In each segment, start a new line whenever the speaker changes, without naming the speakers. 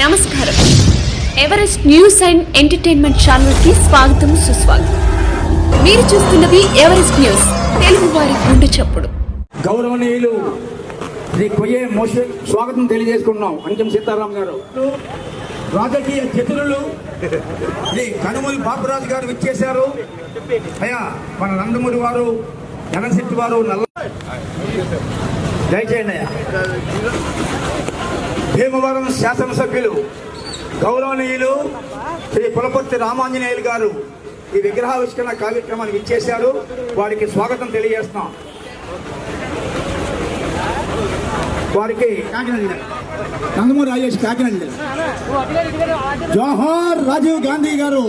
నమస్కారం. Everest news and entertainment ఛానల్కి స్వాగతం సుస్వాగతం. మీరు చూస్తున్నది ఎవరెస్ట్ న్యూస్ తెలుగు వారి గుండె చప్పుడు.
గౌరవనీయులు శ్రీ కొయ్యే మోషన్ స్వాగతం తెలియజేసుకున్నాం అంజం సీతారాం గారు. రాజకీయ చతురులు శ్రీ కనుమూలి బాబురాజు గారు విచ్చేశారు. అయ్యా మన నందమూరి వారు జగన్శెట్టి వారు నల్ల దయచేయండి అయ్యా. భీమవరం శాసనసభ్యులు గౌరవనీయులు శ్రీ పులపర్తి రామాంజనేయులు గారు ఈ విగ్రహావిష్కరణ కార్యక్రమానికి ఇచ్చేశారు. వారికి స్వాగతం తెలియజేస్తున్నాం. వారికి కాకినాడ నందమూరి రాజేష్ కాకినాడ. జోహార్ రాజీవ్ గాంధీ గారు.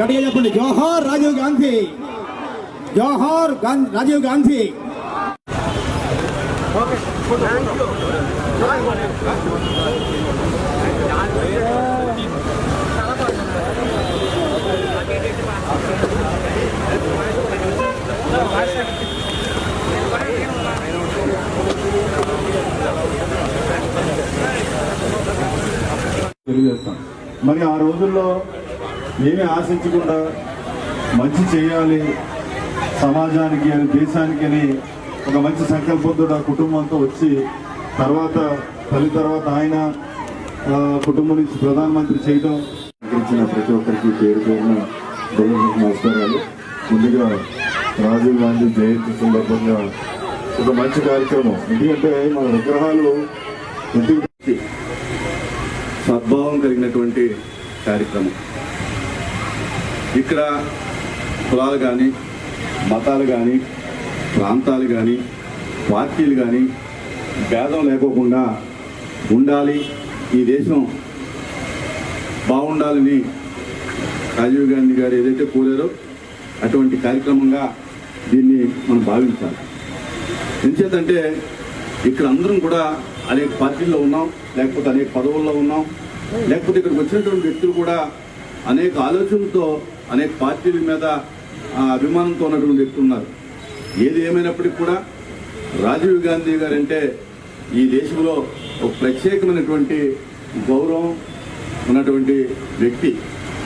గట్టిగా చెప్పండి. జోహార్ రాజీవ్ గాంధీ. జోహార్ రాజీవ్ గాంధీ.
తెలియజేస్తాం. మరి ఆ రోజుల్లో ఏమి ఆశించకుండా మంచి చేయాలి సమాజానికి అని దేశానికి అని ఒక మంచి సంకల్పంతో ఆ కుటుంబంతో వచ్చి తర్వాత తల్లి తర్వాత ఆయన కుటుంబం నుంచి ప్రధానమంత్రి చేయడం ఇచ్చిన ప్రతి ఒక్కరికి పేరు పేరున నమస్కారాలు. ముందుగా రాజీవ్ గాంధీ జయంతి సందర్భంగా ఒక మంచి కార్యక్రమం. ఎందుకంటే మన విగ్రహాలు ఇంటికి
సద్భావం కలిగినటువంటి కార్యక్రమం. ఇక్కడ కులాలు కానీ మతాలు కానీ ప్రాంతాలు కానీ పార్టీలు కానీ భేదం లేకోకుండా ఉండాలి. ఈ దేశం బాగుండాలని రాజీవ్ గాంధీ గారు ఏదైతే కోరారో అటువంటి కార్యక్రమంగా దీన్ని మనం భావించాలి. ఎంచేతంటే ఇక్కడ అందరం కూడా అనేక పార్టీల్లో ఉన్నాం లేకపోతే అనేక పదవుల్లో ఉన్నాం లేకపోతే ఇక్కడికి వచ్చినటువంటి వ్యక్తులు కూడా అనేక ఆలోచనలతో అనేక పార్టీల మీద ఆ, అభిమానంతో ఉన్నటువంటి వ్యక్తులు ఉన్నారు. ఏది ఏమైనప్పటికీ కూడా రాజీవ్ గాంధీ గారు అంటే ఈ దేశంలో ఒక ప్రత్యేకమైనటువంటి గౌరవం ఉన్నటువంటి వ్యక్తి.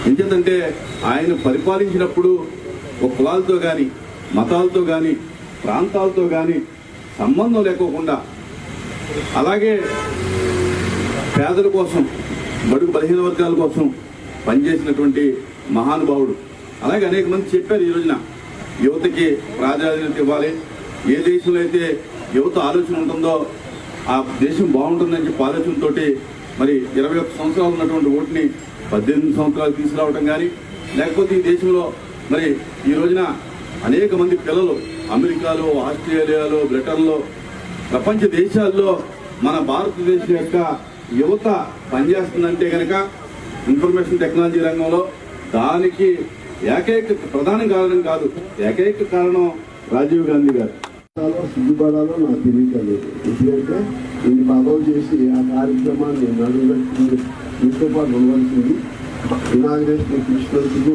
ఎంచేతంటే ఆయన పరిపాలించినప్పుడు ఒక కులాలతో కానీ మతాలతో కానీ ప్రాంతాలతో కానీ సంబంధం లేకోకుండా అలాగే పేదల కోసం బడుగు బలహీన వర్గాల కోసం పనిచేసినటువంటి మహానుభావుడు. అలాగే అనేక మంది చెప్పారు ఈ రోజున. యువతకి ప్రాధాన్యత ఇవ్వాలి. ఏ దేశంలో అయితే యువత ఆలోచన ఉంటుందో ఆ దేశం బాగుంటుందని చెప్పి ఆలోచనతో మరి ఇరవై ఒక్క సంవత్సరాలు ఉన్నటువంటి ఓటుని పద్దెనిమిది సంవత్సరాలు తీసుకురావడం కానీ లేకపోతే ఈ దేశంలో మరి ఈ రోజున అనేక మంది పిల్లలు అమెరికాలో ఆస్ట్రేలియాలో బ్రిటన్లో ప్రపంచ దేశాల్లో మన భారతదేశం యొక్క యువత పనిచేస్తుందంటే కనుక ఇన్ఫర్మేషన్ టెక్నాలజీ రంగంలో దానికి ఏకైక ప్రధాన కారణం కాదు ఏకైక కారణం రాజీవ్ గాంధీ గారు.
పడాలో సిగ్గుపడాలో నాకు తెలియదు ఎందుకంటే నేను పదవులు చేసి ఆ కార్యక్రమాన్ని నడుగట్టి మీతో పాటు ఉండవలసింది. ఇనాగ్రేషన్ కృష్ణందుకు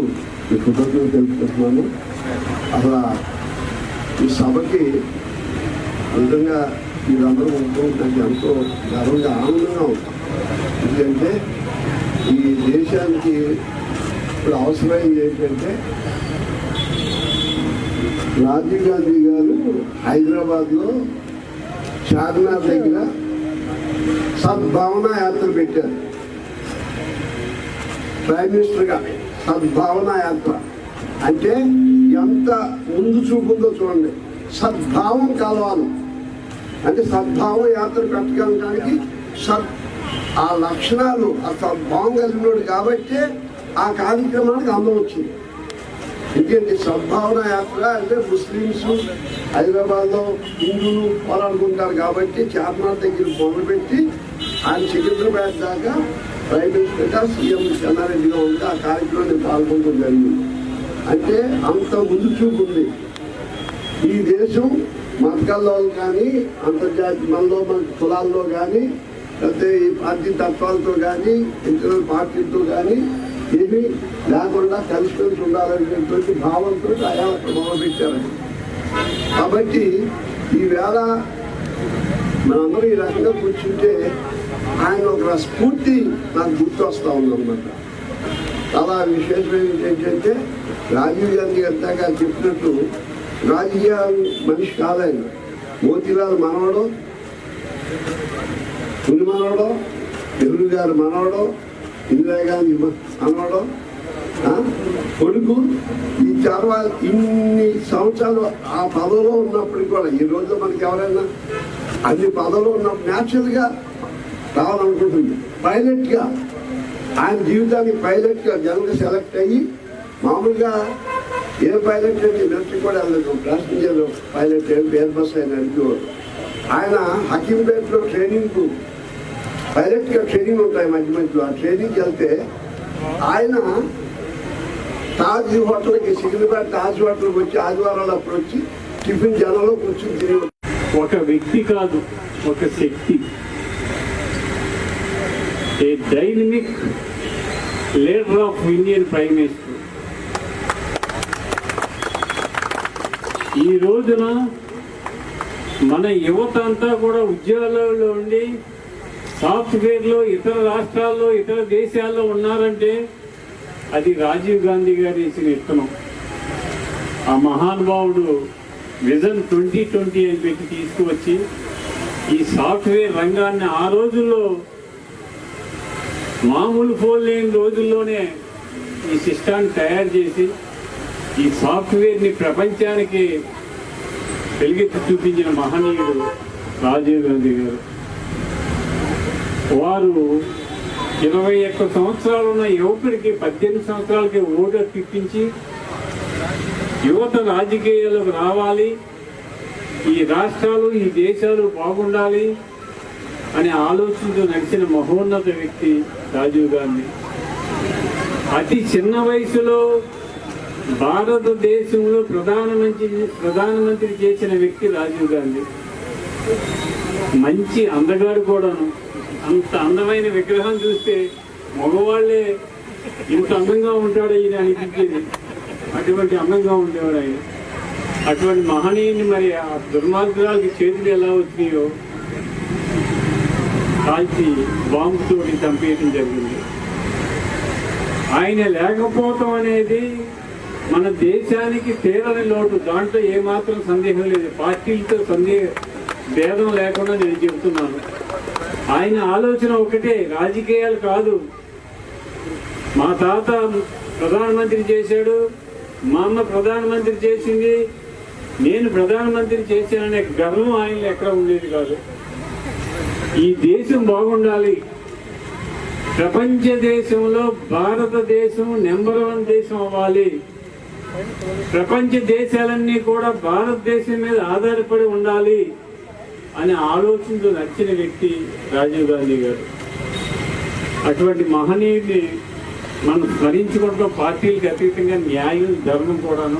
మీ కృతజ్ఞత తెలుపుతున్నాను. అసలు ఈ సభకి నిజంగా మీరందరూ ఉండడం నాకు ఎంతో గర్వంగా ఆనందంగా ఉంటుంది ఎందుకంటే ఈ దేశానికి ఇప్పుడు అవసరమైంది ఏంటంటే రాజీవ్ గాంధీ గారు హైదరాబాద్లో చార్మినార్ దగ్గర సద్భావన యాత్ర పెట్టారు. ప్రైమ్ మినిస్టర్గా సద్భావన యాత్ర. అంటే ఎంత ముందు చూపుందో చూడండి. సద్భావం కలవాలి. అంటే సద్భావం యాత్ర పెట్టగలడానికి సద్ ఆ లక్షణాలు ఆ సద్భావం కలిగినోడు కాబట్టి ఆ కార్యక్రమానికి అందం వచ్చింది. ఎందుకంటే సద్భావన యాత్ర అంటే ముస్లిమ్స్ హైదరాబాద్లో హిందువులు పోరాడుకుంటారు కాబట్టి చార్మినార్ దగ్గర మొదలుపెట్టి ఆయన సికింద్రాబాద్ దాకా ప్రైమ్ సీఎం చెన్నారెడ్డిగా ఉంటే ఆ కార్యక్రమాన్ని పాల్గొనడం జరిగింది. అంటే అంత ముందు చూపుంది ఈ దేశం మతకాల్లో కానీ అంతర్జాతీయ మనలో మన కులాల్లో కానీ లేకపోతే ఈ పార్టీ తత్వాలతో కానీ ఇంటర్నల్ పార్టీతో కానీ ఏమీ లేకుండా కలిసిపోయి ఉండాలనేటువంటి భావంతో ఆయా మొదలుపెట్టారు కాబట్టి ఈవేళ మనందరూ ఈ రకంగా కూర్చుంటే ఆయన ఒక స్ఫూర్తి నాకు గుర్తు వస్తూ ఉందన్నమాట. చాలా విశేషమైన ఏంటంటే రాజీవ్ గాంధీ అంతాక చెప్పినట్టు రాజకీయ మనిషి కాదాయన మోతీలాల్ మనవడు పులి మనవడు నెహ్రూ గారు మనవడు ఇందిరాగాంధీ మ- కొడుకు ఈ తర్వాత ఇన్ని సంవత్సరాలు ఆ పదవిలో ఉన్నప్పటికి కూడా ఈ రోజు మనకి ఎవరైనా అన్ని పదవిలో ఉన్నప్పుడు న్యాచురల్గా రావాలనుకుంటుంది. పైలట్గా ఆయన జీవితానికి పైలట్గా జనరల్ సెలెక్ట్ అయ్యి మామూలుగా ఏ పైలట్ అంటే మిలిటరీ కూడా వెళ్ళలేదు. ప్యాసింజర్ పైలట్ ఏం పేరు బస్ ఆయన అడిగేవారు ఆయన హకీంపేటలో ట్రైనింగ్కు డైరెక్ట్గా ట్రైనింగ్ ఉంటాయి మంచి మంచి ఆ ట్రైనింగ్కి వెళ్తే ఆయన తాజ్ హోటల్కి సికింద్రాబాద్ తాజ్ హోటల్కి వచ్చి ఆదివారాలు అప్పుడు వచ్చి టిఫిన్ జనంలో కూర్చుని తిరిగి
ఒక వ్యక్తి కాదు ఒక శక్తి. A dynamic leader of Indian prime minister. ఈ రోజున మన యువత అంతా కూడా ఉద్యోగాలలో ఉండి సాఫ్ట్వేర్లో ఇతర రాష్ట్రాల్లో ఇతర దేశాల్లో ఉన్నారంటే అది రాజీవ్ గాంధీ గారు ఇచ్చిన ఇత్తనం ఆ మహానుభావుడు విజన్ ట్వంటీ ట్వంటీ అని పెట్టి తీసుకువచ్చి ఈ సాఫ్ట్వేర్ రంగాన్ని ఆ రోజుల్లో మామూలు ఫోన్ లేని రోజుల్లోనే ఈ సిస్టాన్ని తయారు చేసి ఈ సాఫ్ట్వేర్ని ప్రపంచానికి వెలుగెత్తి చూపించిన మహనీయుడు రాజీవ్ గాంధీ గారు. వారు ఇరవై ఒక్క సంవత్సరాలు ఉన్న యువకుడికి పద్దెనిమిది సంవత్సరాలకి ఓటు తిప్పించి యువత రాజకీయాలకు రావాలి. ఈ రాష్ట్రాలు ఈ దేశాలు బాగుండాలి అనే ఆలోచనతో నడిచిన మహోన్నత వ్యక్తి రాజీవ్ గాంధీ. అతి చిన్న వయసులో భారతదేశంలో ప్రధానమంత్రి ప్రధానమంత్రి చేసిన వ్యక్తి రాజీవ్ గాంధీ. మంచి అందగాడు కూడాను. అంత అందమైన విగ్రహం చూస్తే మగవాళ్ళే ఇంత అందంగా ఉంటాడు ఈయన అనిపించేది. అటువంటి అందంగా ఉండేవాడు ఆయన. అటువంటి మహనీయుని మరి ఆ దుర్మార్గాలకి చేతులు ఎలా వచ్చినాయో కాల్చి బాంబుతోటి చంపేయటం జరిగింది. ఆయన లేకపోవటం అనేది మన దేశానికి తీరని లోటు. దాంట్లో ఏమాత్రం సందేహం లేదు. పార్టీలతో సందేహ భేదం లేకుండా నేను చెబుతున్నాను. ఆయన ఆలోచన ఒకటే రాజకీయాలు కాదు. మా తాత ప్రధానమంత్రి చేశాడు మా అమ్మ ప్రధానమంత్రి చేసింది నేను ప్రధానమంత్రి చేశాననే గర్వం ఆయనలో ఎక్కడ ఉండేది కాదు. ఈ దేశం బాగుండాలి. ప్రపంచ దేశంలో భారతదేశం నెంబర్ వన్ దేశం అవ్వాలి. ప్రపంచ దేశాలన్నీ కూడా భారతదేశం మీద ఆధారపడి ఉండాలి. అనే ఆలోచనతో నచ్చిన వ్యక్తి రాజీవ్ గాంధీ గారు. అటువంటి మహనీయుడిని మనం స్మరించుకుంటాం పార్టీలకు అతీతంగా న్యాయం ధర్మం కూడాను